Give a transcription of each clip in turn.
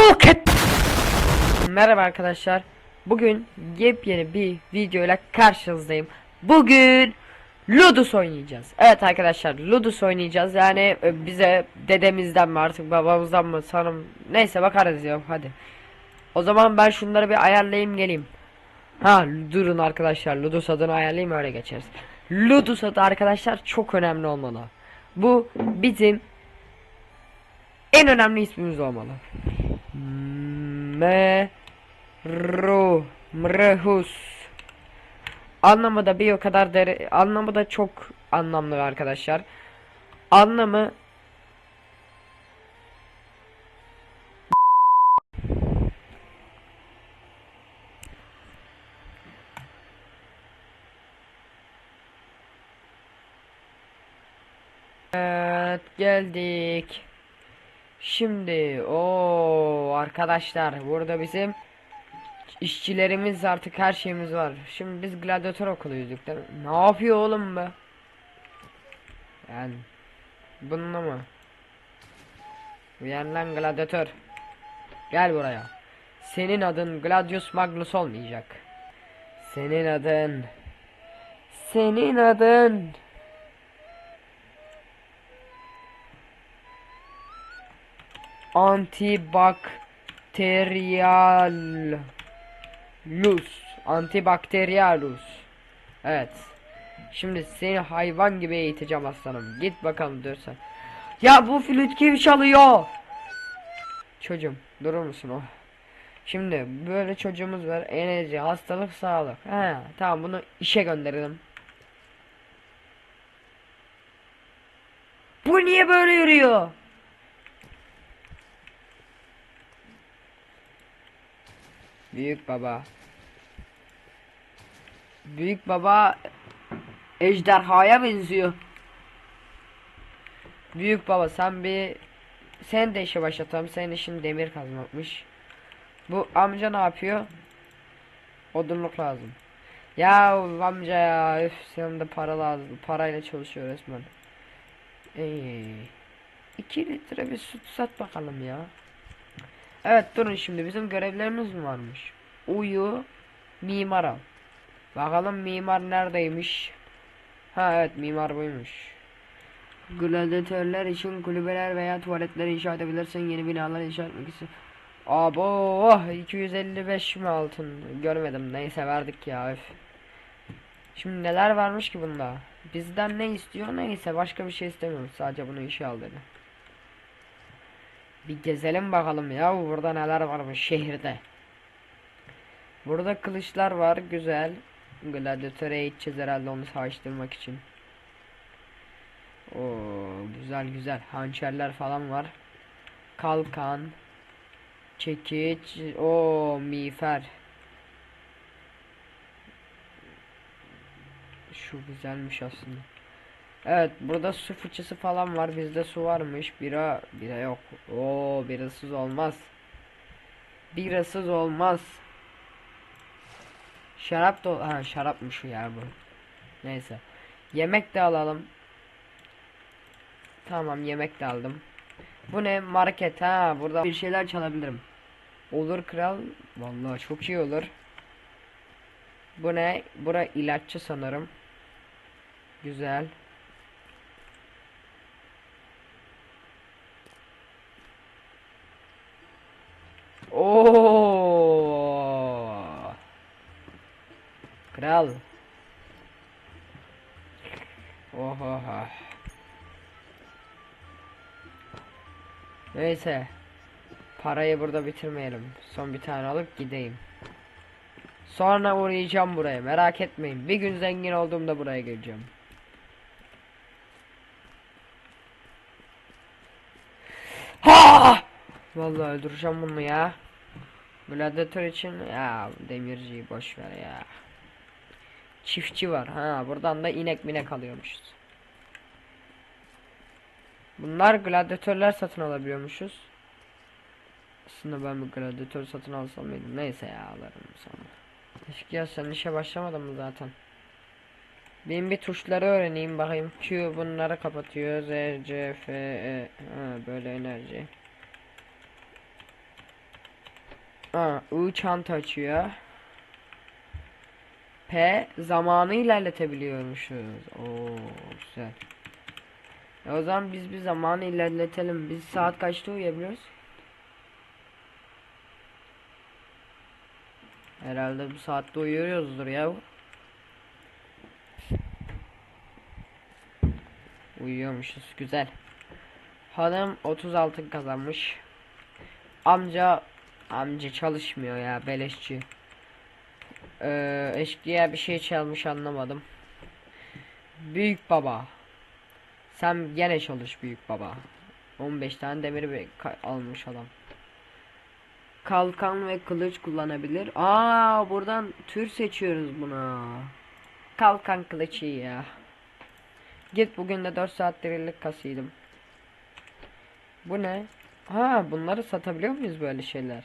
Hadouken! Merhaba arkadaşlar. Bugün yepyeni bir video ile karşınızdayım. Bugün Ludus oynayacağız. Evet arkadaşlar Ludus oynayacağız. Yani e, bize dedemizden mi artık babamızdan mı sanırım. Neyse bakarız ya hadi. O zaman ben şunları bir ayarlayayım geleyim. Ha durun arkadaşlar Ludus adını ayarlayayım öyle geçeriz. Ludus adı arkadaşlar çok önemli olmalı. Bu bizim en önemli ismimiz olmalı. Meru Mrehus Anlamı da bir o kadar deri anlamı da çok anlamlı arkadaşlar. Anlamı Evet geldik. Şimdi o arkadaşlar burada bizim işçilerimiz artık her şeyimiz var. Şimdi biz gladyatör okuluyduk değil mi? Ne yapıyor oğlum be? Yani bununla mı? Lan gladyatör. Gel buraya. Senin adın Gladius Magnus olmayacak. Senin adın Senin adın antibakteriyalus. Antibakteriyalus. Evet. Şimdi seni hayvan gibi eğiteceğim aslanım. Git bakalım dur sen. Ya bu flüt kim çalıyor? Çocuğum durur musun? Oh. Şimdi böyle çocuğumuz var. Enerji hastalık sağlık. He tamam bunu işe gönderelim. Bu niye böyle yürüyor Büyük baba. Büyük baba ejderhaya benziyor. Büyük baba sen bir sen de işe başlatalım. Senin işin demir kazmakmış. Bu amca ne yapıyor? Odunluk lazım. Ya amca ya üf senin de para lazım. Parayla çalışıyor resmen. Ee, 2 litre bir süt sat bakalım ya. Evet durun şimdi bizim görevlerimiz mi varmış? Uyu mimar al. Bakalım mimar neredeymiş? Ha evet mimar buymuş. Gladyatörler için kulübeler veya tuvaletler inşa edebilirsin. Yeni binalar inşa etmek için. Abo oh, 255 mi altın? Görmedim. Neyse verdik ya. Öf. Şimdi neler varmış ki bunda? Bizden ne istiyor? Neyse başka bir şey istemiyoruz. Sadece bunu işe al dedi. Bir gezelim bakalım ya burada neler varmış şehirde. Burada kılıçlar var güzel. Gladiatöre eğiteceğiz herhalde onu savaştırmak için. O güzel güzel hançerler falan var. Kalkan. Çekiç. o miğfer. Şu güzelmiş aslında. Evet burada su fıçısı falan var. Bizde su varmış. Bira bira yok. Oo birasız olmaz. Birasız olmaz. Şarap da ha şarapmış ya bu. Neyse. Yemek de alalım. Tamam yemek de aldım. Bu ne? Market. Ha burada bir şeyler çalabilirim. Olur kral. Vallahi çok iyi olur. Bu ne? Bura ilaççı sanırım. Güzel Oo. Kral. Oho. Neyse. Parayı burada bitirmeyelim. Son bir tane alıp gideyim. Sonra uğrayacağım buraya. Merak etmeyin. Bir gün zengin olduğumda buraya geleceğim. Ha! Vallahi öldüreceğim bunu ya. Gladiator için ya demirciyi boş ver ya. Çiftçi var ha buradan da inek minek alıyormuşuz. Bunlar gladyatörler satın alabiliyormuşuz. Aslında ben bir gladyatör satın alsam mıydım? Neyse ya alırım sonra. Eşkıya sen işe başlamadın mı zaten? Benim bir tuşları öğreneyim bakayım. Q bunları kapatıyor. Z, C, F, E. Ha, böyle enerji. Ha, I çanta açıyor. P zamanı ilerletebiliyormuşuz. Oo güzel. E o zaman biz bir zamanı ilerletelim. Biz saat kaçta uyuyabiliyoruz? Herhalde bu saatte uyuyoruzdur ya. Uyuyormuşuz. Güzel. Hanım 30 altın kazanmış. Amca amca çalışmıyor ya beleşçi. Ee, eşkıya bir şey çalmış anlamadım. Büyük baba. Sen gene çalış büyük baba. 15 tane demir almış adam. Kalkan ve kılıç kullanabilir. Aa buradan tür seçiyoruz buna. Kalkan kılıç ya. Git bugün de 4 saat dirilik kasıydım. Bu ne? Ha bunları satabiliyor muyuz böyle şeyler?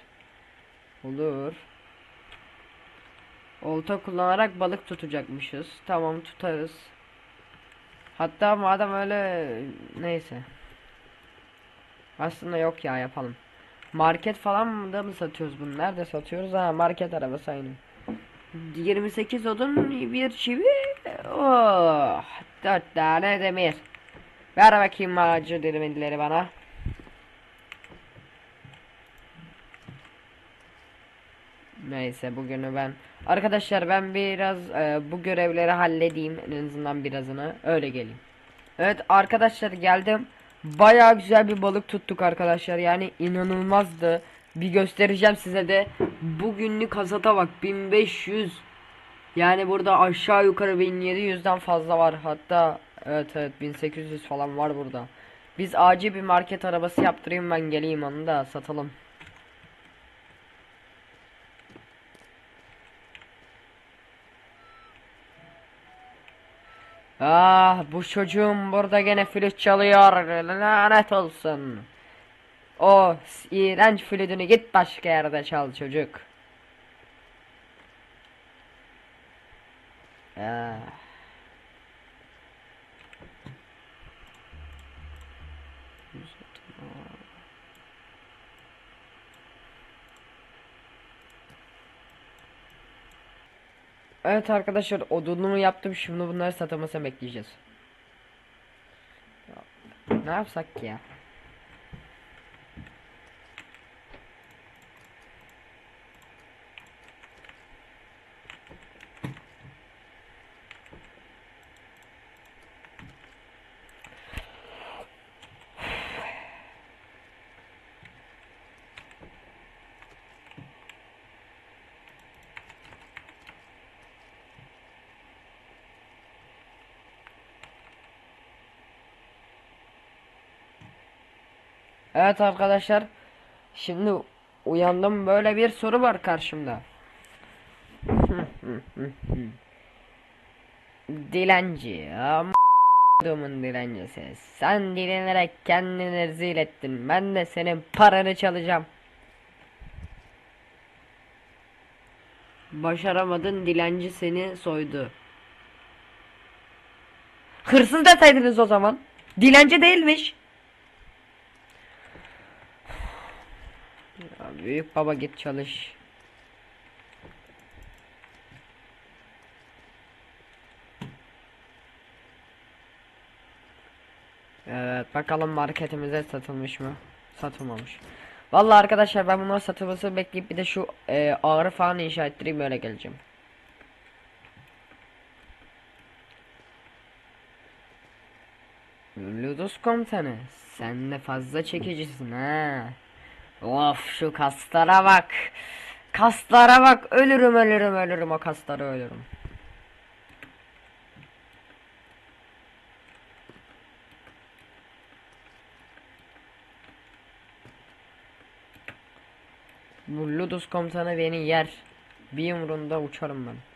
Olur. Olta kullanarak balık tutacakmışız. Tamam tutarız. Hatta madem öyle neyse. Aslında yok ya yapalım. Market falan da mı satıyoruz bunu? Nerede satıyoruz? Ha market arabası aynı. 28 odun bir çivi. Oh, 4 tane demir. Ver bakayım ağacı demirleri bana. Neyse bugünü ben arkadaşlar ben biraz e, bu görevleri halledeyim en azından birazını öyle geleyim. Evet arkadaşlar geldim. Baya güzel bir balık tuttuk arkadaşlar yani inanılmazdı. Bir göstereceğim size de. Bugünlük hasata bak 1500. Yani burada aşağı yukarı 1700'den fazla var. Hatta evet evet 1800 falan var burada. Biz acil bir market arabası yaptırayım ben geleyim onu da satalım. Ah bu çocuğum burada gene flüt çalıyor. Lanet olsun. O iğrenç flütünü git başka yerde çal çocuk. Ah. Evet arkadaşlar odunumu yaptım şimdi bunları satamasam bekleyeceğiz. Ne yapsak ki ya? Evet arkadaşlar. Şimdi uyandım böyle bir soru var karşımda. Dilenci. Amdumun dilencisi. Sen dilenerek kendini rezil ettin. Ben de senin paranı çalacağım. Başaramadın dilenci seni soydu. Hırsız deseydiniz o zaman. Dilenci değilmiş. Ya büyük baba git çalış. Evet bakalım marketimize satılmış mı? Satılmamış. Vallahi arkadaşlar ben bunları satılması bekleyip bir de şu e, ağrı falan inşa ettireyim öyle geleceğim. Ludus komutanı sen de fazla çekicisin ha. Of şu kaslara bak. Kaslara bak. Ölürüm ölürüm ölürüm o kaslara ölürüm. Bu Ludus komutanı beni yer. Bir yumruğunda uçarım ben.